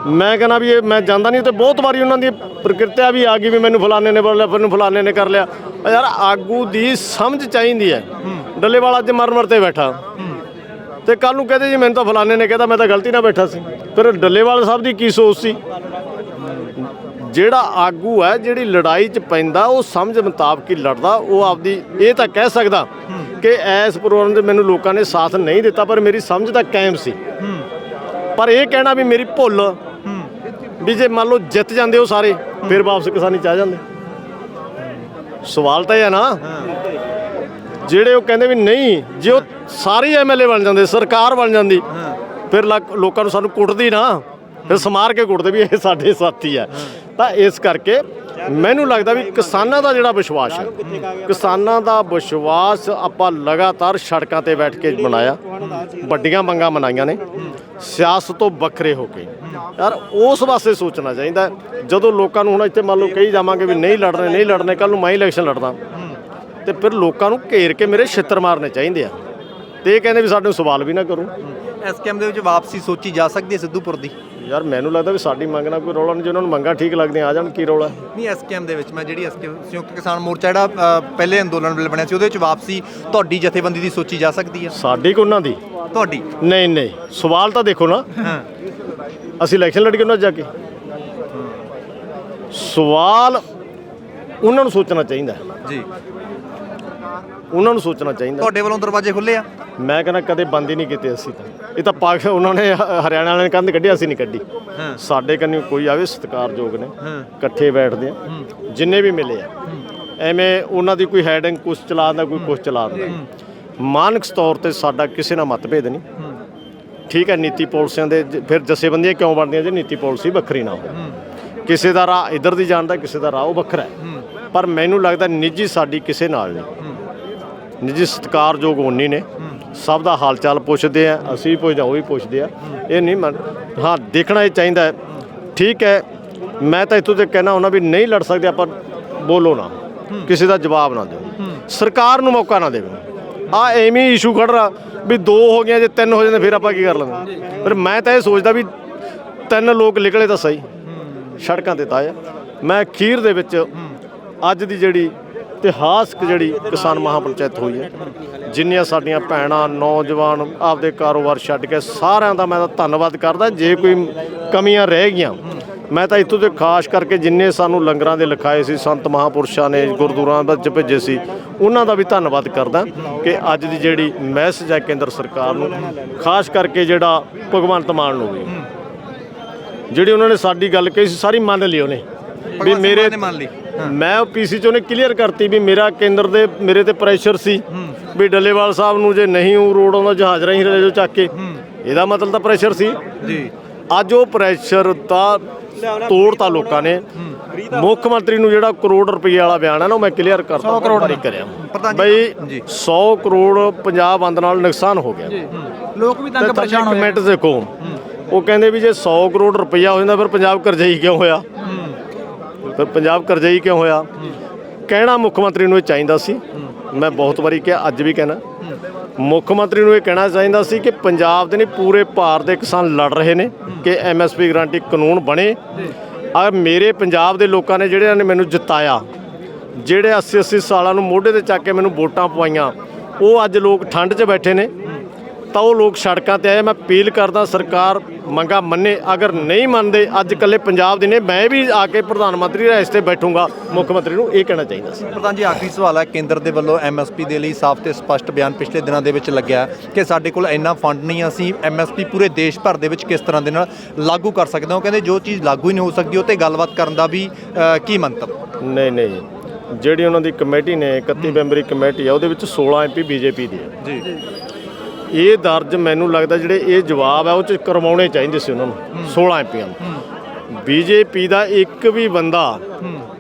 ਮੈਂ ਕਹਿੰਦਾ ਵੀ ਇਹ ਮੈਂ ਜਾਂਦਾ ਨਹੀਂ ਤੇ ਬਹੁਤ ਵਾਰੀ ਉਹਨਾਂ ਦੀ ਪ੍ਰਕਿਰਤਿਆ ਵੀ ਆ ਗਈ ਵੀ ਮੈਨੂੰ ਫਲਾਣੇ ਨੇ ਬੋਲਿਆ ਫਿਰ ਨੂੰ ਫਲਾਣੇ ਨੇ ਕਰ ਲਿਆ। ਯਾਰ ਆਗੂ ਦੀ ਸਮਝ ਚਾਹੀਦੀ ਹੈ। ਡੱਲੇਵਾਲ ਅੱਜ ਮਰ ਮਰ ਤੇ ਬੈਠਾ ਤੇ ਕੱਲ ਨੂੰ ਕਹਦੇ ਜੀ ਮੈਨੂੰ ਤਾਂ ਫਲਾਣੇ ਨੇ ਕਹਿੰਦਾ ਮੈਂ ਤਾਂ ਗਲਤੀ ਨਾਲ ਬੈਠਾ ਸੀ। ਫਿਰ ਡੱਲੇਵਾਲ ਸਾਹਿਬ ਦੀ ਕੀ ਸੋਚ ਸੀ? ਜਿਹੜਾ ਆਗੂ ਹੈ, ਜਿਹੜੀ ਲੜਾਈ 'ਚ ਪੈਂਦਾ, ਉਹ ਸਮਝ ਮੁਤਾਬਕ ਹੀ ਲੜਦਾ। ਉਹ ਆਪਦੀ ਇਹ ਤਾਂ ਕਹਿ ਸਕਦਾ ਕਿ ਐਸ ਪ੍ਰੋਗਰਾਮ 'ਚ ਮੈਨੂੰ ਲੋਕਾਂ ਨੇ ਸਾਥ ਨਹੀਂ ਦਿੱਤਾ, ਪਰ ਮੇਰੀ ਸਮਝ ਤਾਂ ਕਾਇਮ ਸੀ। ਪਰ ਇਹ ਕਹਿਣਾ ਵੀ ਮੇਰੀ ਭੁੱਲ ਵੀ ਜੇ ਮੰਨ ਲਓ ਜਿੱਤ ਜਾਂਦੇ ਉਹ ਸਾਰੇ, ਫਿਰ ਵਾਪਸ ਕਿਸਾਨੀ ਚ ਆ ਜਾਂਦੇ। ਸਵਾਲ ਤਾਂ ਇਹ ਹੈ ਨਾ, ਜਿਹੜੇ ਉਹ ਕਹਿੰਦੇ ਵੀ ਨਹੀਂ, ਜੇ ਉਹ ਸਾਰੇ ਐਮਐਲਏ ਬਣ ਜਾਂਦੇ, ਸਰਕਾਰ ਬਣ ਜਾਂਦੀ, ਫਿਰ ਲੱਕ- ਲੋਕਾਂ ਨੂੰ ਸਾਨੂੰ ਕੁੱਟਦੀ ਨਾ। ਫਿਰ ਸਮਾਰ ਕੇ ਕੁੱਟਦੇ ਵੀ ਇਹ ਸਾਡੇ ਸਾਥੀ ਆ। ਤਾਂ ਇਸ ਕਰਕੇ ਮੈਨੂੰ ਲੱਗਦਾ ਵੀ ਕਿਸਾਨਾਂ ਦਾ ਜਿਹੜਾ ਵਿਸ਼ਵਾਸ ਹੈ ਕਿਸਾਨਾਂ ਦਾ ਵਿਸ਼ਵਾਸ ਆਪਾਂ ਲਗਾਤਾਰ ਸੜਕਾਂ ਤੇ ਬੈਠ ਕੇ ਬਣਾਇਆ। ਵੱਡੀਆਂ ਮੰਗਾਂ ਮਨਾਈਆਂ ਨੇ, ਸਿਆਸਤ ਤੋਂ ਵੱਖਰੇ ਹੋ ਕੇ। ਯਾਰ ਉਸ ਵਾਸਤੇ ਸੋਚਣਾ ਚਾਹੀਦਾ ਜਦੋਂ ਲੋਕਾਂ ਨੂੰ ਹੁਣ ਇੱਥੇ ਮੰਨ ਲਓ ਕਹੀ ਜਾਵਾਂਗੇ ਵੀ ਨਹੀਂ ਲੜਨੇ ਨਹੀਂ ਲੜਨੇ ਕੱਲ ਨੂੰ ਮੈਂ ਇਲੈਕਸ਼ਨ ਲੜਦਾ। ਤੇ ਫਿਰ ਲੋਕਾਂ ਨੂੰ ਘੇਰ ਕੇ ਮੇਰੇ ਛਿੱਤਰ ਮਾਰਨੇ ਚਾਹੀਦੇ ਆ। ਤੇ ਇਹ ਕਹਿੰਦੇ ਵੀ ਸਾਡੇ ਨੂੰ ਸਵਾਲ ਵੀ ਨਾ ਕਰੋ। ਐਸਕੇਐਮ ਦੇ ਵਿੱਚ ਵਾਪਸੀ ਸੋਚੀ ਜਾ ਸਕਦੀ ਹੈ ਸਿੱਧੂਪੁਰ ਦੀ। ਯਾਰ ਮੈਨੂੰ ਲੱਗਦਾ ਵੀ ਸਾਡੀ ਮੰਗ ਨਾਲ ਕੋਈ ਰੌਲਾ ਨਹੀਂ ਜੇ ਉਹਨਾਂ ਨੂੰ ਮੰਗਾਂ ਠੀਕ ਲੱਗਦੀਆਂ ਆ ਜਾਣ ਕੀ ਰੌਲਾ? ਨਹੀਂ ਐਸਕੇਐਮ ਦੇ ਵਿੱਚ ਮੈਂ ਜਿਹੜੀ ਐਸਕੇਐਮ ਸੰਯੁਕਤ ਕਿਸਾਨ ਮੋਰਚਾ ਜਿਹੜਾ ਅ, ਪਹਿਲੇ ਅੰਦੋਲਨ ਵੇਲੇ ਬਣਿਆ ਸੀ ਉਹਦੇ ਵਿੱਚ ਵਾਪਸੀ ਤੁਹਾਡੀ ਜਥੇਬੰਦੀ ਦੀ ਸੋਚੀ ਜਾ ਸਕਦੀ ਹੈ ਸਾਡੀ ਕਿ ਉਹਨਾਂ ਦੀ? ਤੁਹਾਡੀ? ਨਹੀਂ ਨਹੀਂ। ਸਵਾਲ ਤਾਂ ਦੇਖੋ ਨਾ। ਹਾਂ। ਅਸੀਂ ਇਲੈਕਸ਼ਨ ਲੜ ਕੇ ਉਹਨਾਂ 'ਚ ਜਾ ਕੇ। ਸਵਾਲ ਉਹਨਾਂ ਨੂੰ ਸੋਚਣਾ ਚਾਹੀਦਾ। ਹੈ। ਜੀ। ਉਹਨਾਂ ਨੂੰ ਸੋਚਣਾ ਚਾਹੀਦਾ। ਤੁਹਾਡੇ ਵੱਲੋਂ ਦਰਵਾਜ਼ੇ ਖੁੱਲੇ ਆ? ਮੈਂ ਕਹਿੰਦਾ ਕਦੇ ਬੰਦ ਹੀ ਨਹੀਂ ਕੀਤੇ ਅਸੀਂ ਤਾਂ। ਇਹ ਤਾਂ ਪਾਕ ਉਹਨਾਂ ਨੇ ਹ- ਹਰਿਆਣਾ ਵਾਲਿਆਂ ਨੇ ਕੰਧ ਕੱਢੀ ਅਸੀਂ ਨਹੀਂ ਕੱਢੀ। ਸਾਡੇ ਕੰਨੀ ਕੋਈ ਆਵੇ ਸਤਿਕਾਰਯੋਗ ਨੇ। ਇਕੱਠੇ ਬੈਠਦੇ ਆ। ਜਿੰਨੇ ਵੀ ਮਿਲੇ ਆ। ਐਵੇਂ ਉਹਨਾਂ ਦੀ ਕੋਈ ਹੈਡਿੰਗ ਕੁਛ ਚਲਾ ਦਿੰਦਾ ਕੋਈ ਕੁਛ ਚਲਾ ਦਿੰਦਾ ਮਾਨਕ ਤੌਰ ਤੇ ਸਾਡਾ ਕਿਸੇ ਨਾਲ ਮਤਭੇਦ ਨਹੀਂ। ਠੀਕ ਹੈ ਨੀਤੀ ਪਾਲਿਸੀਆਂ ਦੇ ਜ- ਫਿਰ ਜਥੇਬੰਦੀਆਂ ਕਿਉਂ ਬਣਦੀਆਂ ਜੇ ਨੀਤੀ ਪਾਲਿਸੀ ਵੱਖਰੀ ਨਾ ਹੋਵੇ? ਕਿਸੇ ਦਾ ਰਾਹ ਇਧਰ ਦੀ ਜਾਣਦਾ ਕਿਸੇ ਦਾ ਰਾਹ ਉਹ ਵੱਖਰਾ ਹੈ। ਪਰ ਮੈਨੂੰ ਲੱਗਦਾ ਨਿੱਜੀ ਸਾਡੀ ਕਿਸੇ ਨਾਲ ਨਹੀਂ। ਨਿੱਜੀ ਸਤਿਕਾਰਯੋਗ ਹੋਣੀ ਨੇ। ਸਭ ਦਾ ਹਾਲ ਚਾਲ ਪੁੱਛਦੇ ਆ ਅਸੀਂ ਵੀ ਪੁੱਛਦੇ ਹਾਂ, ਉਹ ਵੀ ਪੁੱਛਦੇ ਆ। ਇਹ ਨਹੀਂ ਮੰਨ ਹਾਂ ਦੇਖਣਾ ਇਹ ਚਾਹੀਦਾ ਹੈ। ਠੀਕ ਹੈ ਮੈਂ ਤਾਂ ਇੱਥੋਂ ਤੇ ਕਹਿਣਾ ਹੁੰਦਾ ਵੀ ਨਹੀਂ ਲੜ ਸਕਦੇ ਆਪਾਂ ਬੋਲੋ ਨਾ। ਕਿਸੇ ਦਾ ਜਵਾਬ ਨਾ ਦਿਓ। ਸਰਕਾਰ ਨੂੰ ਮੌਕਾ ਨਾ ਦੇਵੇ। ਆ ਐਵੇਂ ਇਸ਼ੂ ਖੜ ਰਿਹਾ ਵੀ ਦੋ ਹੋ ਗਿਆ ਜੇ ਤਿੰਨ ਹੋ ਜਾਂਦੇ ਫਿਰ ਆਪਾਂ ਕੀ ਕਰ ਲਾਂਗੇ ਪਰ ਮੈਂ ਤਾਂ ਇਹ ਸੋਚਦਾ ਵੀ ਤਿੰਨ ਲੋਕ ਨਿਕਲੇ ਤਾਂ ਸਹੀ। ਸੜਕਾਂ ਤੇ ਤਾਂ ਆ ਮੈਂ ਅਖੀਰ ਦੇ ਵਿੱਚ ਅੱਜ ਦੀ ਜਿਹੜੀ ਇਤਿਹਾਸਕ ਜਿਹੜੀ ਕਿਸਾਨ ਮਹਾਪੰਚਾਇਤ ਹੋਈ ਹੈ ਜਿੰਨੀਆਂ ਸਾਡੀਆਂ ਭੈਣਾਂ ਨੌਜਵਾਨ ਆਪਦੇ ਕਾਰੋਬਾਰ ਛੱਡ ਕੇ ਸਾਰਿਆਂ ਦਾ ਮੈਂ ਤਾਂ ਧੰਨਵਾਦ ਕਰਦਾ ਜੇ ਕੋਈ ਕਮੀਆਂ ਰਹਿ ਗਈਆਂ ਮੈਂ ਤਾਂ ਇੱਥੋਂ ਤੇ ਖਾਸ ਕਰਕੇ ਜਿੰਨੇ ਸਾਨੂੰ ਲੰਗਰਾਂ ਦੇ ਲਿਖਾਏ ਸੀ ਸੰਤ ਮਹਾਪੁਰਸ਼ਾਂ ਨੇ ਗੁਰਦੁਆਰਾਂ ਵਿੱਚ ਭੇਜੇ ਸੀ ਉਹਨਾਂ ਦਾ ਵੀ ਧੰਨਵਾਦ ਕਰਦਾ ਕਿ ਅੱਜ ਦੀ ਜਿਹੜੀ ਮੈਸੇਜ ਹੈ ਕੇਂਦਰ ਸਰਕਾਰ ਨੂੰ ਖਾਸ ਕਰਕੇ ਜਿਹੜਾ ਭਗਵੰਤ ਮਾਨ ਨੂੰ ਵੀ। ਜਿਹੜੀ ਉਹਨਾਂ ਨੇ ਸਾਡੀ ਗੱਲ ਕਹੀ ਸੀ ਸਾਰੀ ਮੰਨ ਲਈ ਉਹਨੇ ਵੀ ਮੇਰੇ ਮੈਂ ਉਹ ਪੀਸੀ ਚ ਉਹਨੇ ਕਲੀਅਰ ਕਰਤੀ ਵੀ ਮੇਰਾ ਕੇਂਦਰ ਦੇ ਮੇਰੇ ਤੇ ਪ੍ਰੈਸ਼ਰ ਸੀ ਵੀ ਡੱਲੇਵਾਲ ਸਾਹਿਬ ਨੂੰ ਜੇ ਨਹੀਂ ਉਹ ਰੋਡ ਆਉਂਦਾ ਜਹਾਜ਼ ਰਾਹੀਂ ਲੈ ਜਾਓ ਚੱਕ ਕੇ। ਇਹਦਾ ਮਤਲਬ ਤਾਂ ਪ੍ਰੈਸ਼ਰ ਸੀ। ਜੀ। ਅੱਜ ਉਹ ਪ੍ਰੈਸ਼ਰ ਤਾਂ ਤੋੜਤਾ ਲੋਕਾਂ ਨੇ। ਮੁੱਖ ਮੰਤਰੀ ਨੂੰ ਜਿਹੜਾ ਕਰੋੜ ਰੁਪਏ ਵਾਲਾ ਬਿਆਨ ਹੈ ਨਾ ਉਹ ਮੈਂ ਕਲੀਅਰ ਕਰਤਾ 100 ਕਰੋੜ ਨਹੀਂ ਕਰਿਆ ਬਈ ਜੀ। 100 ਕਰੋੜ ਪੰਜਾਬ ਬੰਦ ਨਾਲ ਨੁਕਸਾਨ ਹੋ ਗਿਆ। ਲੋਕ ਵੀ ਤੰਗ ਪਰੇਸ਼ਾਨ ਹੋਏ ਮਿੰਟ ਦੇਖੋ। ਉਹ ਕਹਿੰਦੇ ਵੀ ਜੇ 100 ਕਰੋੜ ਰੁਪਈਆ ਹੋ ਜਾਂਦਾ ਫਿਰ ਪੰਜਾਬ ਕਰਜ਼ਈ ਕਿਉਂ ਹੋਇਆ? ਫਿਰ ਪੰਜਾਬ ਕਰਜ਼ਾਈ ਕਿਉਂ ਹੋਇਆ? ਕਹਿਣਾ ਮੁੱਖ ਮੰਤਰੀ ਨੂੰ ਇਹ ਚਾਹੀਦਾ ਸੀ। ਮੈਂ ਬਹੁਤ ਵਾਰੀ ਕਿਹਾ, ਅੱਜ ਵੀ ਕਹਿਣਾ। ਮੁੱਖ ਮੰਤਰੀ ਨੂੰ ਇਹ ਕਹਿਣਾ ਚਾਹੀਦਾ ਸੀ ਕਿ ਪੰਜਾਬ ਦੇ ਨਹੀਂ, ਪੂਰੇ ਭਾਰਤ ਦੇ ਕਿਸਾਨ ਲੜ ਰਹੇ ਨੇ ਕਿ ਐਮਐਸਪੀ ਗਰੰਟੀ ਕਾਨੂੰਨ ਬਣੇ। ਆ ਮੇਰੇ ਪੰਜਾਬ ਦੇ ਲੋਕਾਂ ਨੇ ਜਿਹੜਿਆਂ ਨੇ ਮੈਨੂੰ ਜਿਤਾਇਆ, ਜਿਹੜੇ 80 80 ਸਾਲਾਂ ਨੂੰ ਮੋਢੇ ਤੇ ਚੱਕ ਕੇ ਮੈਨੂੰ ਵੋਟਾਂ ਪਵਾਈਆਂ, ਉਹ ਅੱਜ ਲੋਕ ਠੰਡ 'ਚ ਬੈਠੇ ਨੇ। ਤਾਂ ਉਹ ਲੋਕ ਸੜਕਾਂ ਤੇ ਆਏ। ਮੈਂ ਅਪੀਲ ਕਰਦਾ ਸਰਕਾਰ ਮੰਗਾ ਮੰਨੇ ਅਗਰ ਨਹੀਂ ਮੰਨਦੇ ਅੱਜ ਕੱਲੇ ਪੰਜਾਬ ਦੇ ਨੇ ਮੈਂ ਵੀ ਆ ਕੇ ਪ੍ਰਧਾਨ ਮੰਤਰੀ ਦੇ ਤੇ ਬੈਠੂੰਗਾ। ਮੁੱਖ ਮੰਤਰੀ ਨੂੰ ਇਹ ਕਹਿਣਾ ਚਾਹੀਦਾ ਸੀ। ਪ੍ਰਧਾਨ ਜੀ ਆਖਰੀ ਸਵਾਲ ਹੈ ਕੇਂਦਰ ਦੇ ਵੱਲੋਂ ਐਮਐਸਪੀ ਦੇ ਲਈ ਸਾਫ਼ ਤੇ ਸਪਸ਼ਟ ਬਿਆਨ ਪਿਛਲੇ ਦਿਨਾਂ ਦੇ ਵਿੱਚ ਲੱਗਿਆ ਕਿ ਸਾਡੇ ਕੋਲ ਇੰਨਾ ਫੰਡ ਨਹੀਂ ਅਸੀਂ ਐਮਐਸਪੀ ਪੂਰੇ ਦੇਸ਼ ਭਰ ਦੇ ਵਿੱਚ ਕਿਸ ਤਰ੍ਹਾਂ ਦੇ ਨਾਲ ਲਾਗੂ ਕਰ ਸਕਦੇ ਹਾਂ? ਉਹ ਕਹਿੰਦੇ ਜੋ ਚੀਜ਼ ਲਾਗੂ ਹੀ ਨਹੀਂ ਹੋ ਸਕਦੀ ਉਹ ਤੇ ਗੱਲਬਾਤ ਕਰਨ ਦਾ ਵੀ ਕੀ ਮੰਤਵ? ਨਹੀਂ ਨਹੀਂ ਜਿਹੜੀ ਉਹਨਾਂ ਦੀ ਕਮੇਟੀ ਨੇ 31 ਮੈਂਬਰੀ ਕਮੇਟੀ ਆ ਉਹਦੇ ਵਿੱਚ 16 ਐਮਪੀ ਬੀਜੇਪੀ ਦੇ ਆ ਜੀ। ਇਹ ਦਰਜ ਮੈਨੂੰ ਲੱਗਦਾ ਜਿਹੜੇ ਇਹ ਜਵਾਬ ਆ ਉਹ ਚ ਕਰਵਾਉਣੇ ਚਾਹੀਦੇ ਸੀ ਉਹਨਾਂ ਨੂੰ 16 ਐਮਪੀਆਂ ਨੂੰ। ਬੀਜੇਪੀ ਦਾ ਇੱਕ ਵੀ ਬੰਦਾ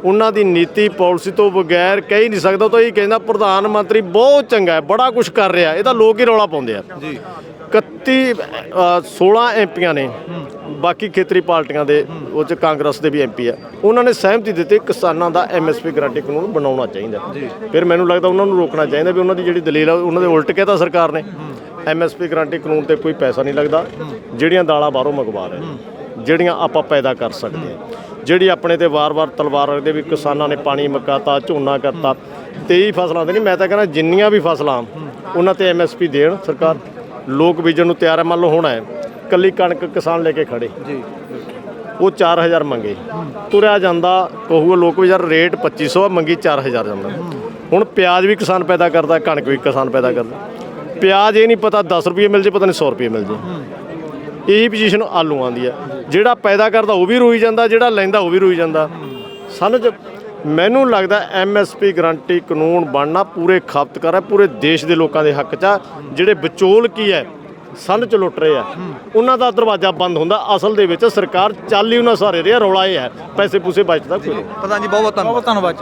ਉਹਨਾਂ ਦੀ ਨੀਤੀ ਪਾਲਿਸੀ ਤੋਂ ਬਗੈਰ ਕਹਿ ਹੀ ਨਹੀਂ ਸਕਦਾ ਤਾਂ ਇਹ ਕਹਿੰਦਾ ਪ੍ਰਧਾਨ ਮੰਤਰੀ ਬਹੁਤ ਚੰਗਾ ਹੈ ਬੜਾ ਕੁਝ ਕਰ ਰਿਹਾ ਇਹ ਤਾਂ ਲੋਕ ਹੀ ਰੌਲਾ ਪਾਉਂਦੇ ਆ। ਜੀ। 31 ਅ, 16 ਐਮਪੀਆਂ ਨੇ ਬਾਕੀ ਖੇਤਰੀ ਪਾਰਟੀਆਂ ਦੇ ਉਹ ਚ ਕਾਂਗਰਸ ਦੇ ਵੀ ਐਮਪੀ ਆ। ਉਹਨਾਂ ਨੇ ਸਹਿਮਤੀ ਦਿੱਤੀ ਕਿਸਾਨਾਂ ਦਾ ਐਮਐਸਪੀ ਗਾਰੰਟੀ ਕਾਨੂੰਨ ਬਣਾਉਣਾ ਚਾਹੀਦਾ। ਫਿਰ ਮੈਨੂੰ ਲੱਗਦਾ ਉਹਨਾਂ ਨੂੰ ਰੋਕਣਾ ਚਾਹੀਦਾ ਵੀ ਉਹਨਾਂ ਦੀ ਜਿਹੜੀ ਦਲੀਲ ਆ ਉਹਨਾਂ ਦੇ ਉਲਟ ਕਹਿਤਾ ਸਰਕਾਰ ਨੇ। ਐਮਐਸਪੀ ਗਾਰੰਟੀ ਕਾਨੂੰਨ ਤੇ ਕੋਈ ਪੈਸਾ ਨਹੀਂ ਲੱਗਦਾ। ਜਿਹੜੀਆਂ ਦਾਲਾਂ ਬਾਹਰੋਂ ਮੰਗਵਾ ਰਹੇ ਜਿਹੜੀਆਂ ਆਪਾਂ ਪੈਦਾ ਕਰ ਸਕਦੇ ਹਾਂ। ਜਿਹੜੀ ਆਪਣੇ ਤੇ ਵਾਰ-ਵਾਰ ਤਲਵਾਰ ਰੱਖਦੇ ਵੀ ਕਿਸਾਨਾਂ ਨੇ ਪਾਣੀ ਮਕਾਤਾ ਝੋਨਾ ਕਰਤਾ 23 ਫਸਲਾਂ ਤੇ ਨਹੀਂ ਮੈਂ ਤਾਂ ਕਹਿੰਦਾ ਜਿੰਨੀਆਂ ਵੀ ਫਸਲਾਂ ਉਹਨਾਂ ਤੇ ਐਮਐਸਪੀ ਦੇਣ ਸਰਕਾਰ। ਲੋਕ ਬੀਜਣ ਨੂੰ ਤਿਆਰ ਹੈ ਮੰਨ ਲਓ ਹੋਣਾ ਹੈ ਕੱਲੀ ਕਣਕ ਕਿਸਾਨ ਲੈ ਕੇ ਖੜੇ। ਜੀ। ਉਹ 4000 ਮੰਗੇ। ਤੁਰਿਆ ਜਾਂਦਾ ਕਹੂਗਾ ਲੋਕ ਵੀ ਯਾਰ ਰੇਟ 2500 ਆ ਮੰਗੀ 4000 ਜਾਂਦਾ। ਹੁਣ ਪਿਆਜ਼ ਵੀ ਕਿਸਾਨ ਪੈਦਾ ਕਰਦਾ ਕਣਕ ਵੀ ਕਿਸਾਨ ਪੈਦਾ ਕਰਦਾ। ਪਿਆਜ਼ ਇਹ ਨਹੀਂ ਪਤਾ 10 ਰੁਪਏ ਮਿਲ ਜੇ ਪਤਾ ਨਹੀਂ 100 ਰੁਪਏ ਮਿਲ ਜੇ। ਇਹੀ ਪੋਜੀਸ਼ਨ ਆਲੂਆਂ ਦੀ ਆ। ਜਿਹੜਾ ਪੈਦਾ ਕਰਦਾ ਉਹ ਵੀ ਰੋਈ ਜਾਂਦਾ ਜਿਹੜਾ ਲੈਂਦਾ ਉਹ ਵੀ ਰੋਈ ਜਾਂਦਾ। ਸਾਨੂੰ ਜ ਮੈਨੂੰ ਲੱਗਦਾ ਐਮਐਸਪੀ ਗਰੰਟੀ ਕਾਨੂੰਨ ਬਣਨਾ ਪੂਰੇ ਖਪਤਕਾਰ ਹੈ ਪੂਰੇ ਦੇਸ਼ ਦੇ ਲੋਕਾਂ ਦੇ ਹੱਕ 'ਚ ਆ। ਜਿਹੜੇ ਵਿਚੋਲ ਕੀ ਹੈ ਸੰਨ ਚ ਲੁੱਟ ਰਹੇ ਆ। ਉਹਨਾਂ ਦਾ ਦਰਵਾਜ਼ਾ ਬੰਦ ਹੁੰਦਾ। ਅਸਲ ਦੇ ਵਿੱਚ ਸਰਕਾਰ ਚੱਲ ਹੀ ਉਹਨਾਂ ਸਾਰੇ ਰਿਹਾ ਰੌਲਾ ਇਹ ਹੈ। ਪੈਸੇ ਪੂਸੇ ਬਚਦਾ ਕੋਈ ਨਹੀਂ। ਪ੍ਰਧਾਨ ਜੀ ਬਹੁਤ ਬਹੁਤ ਧੰਨਵਾਦ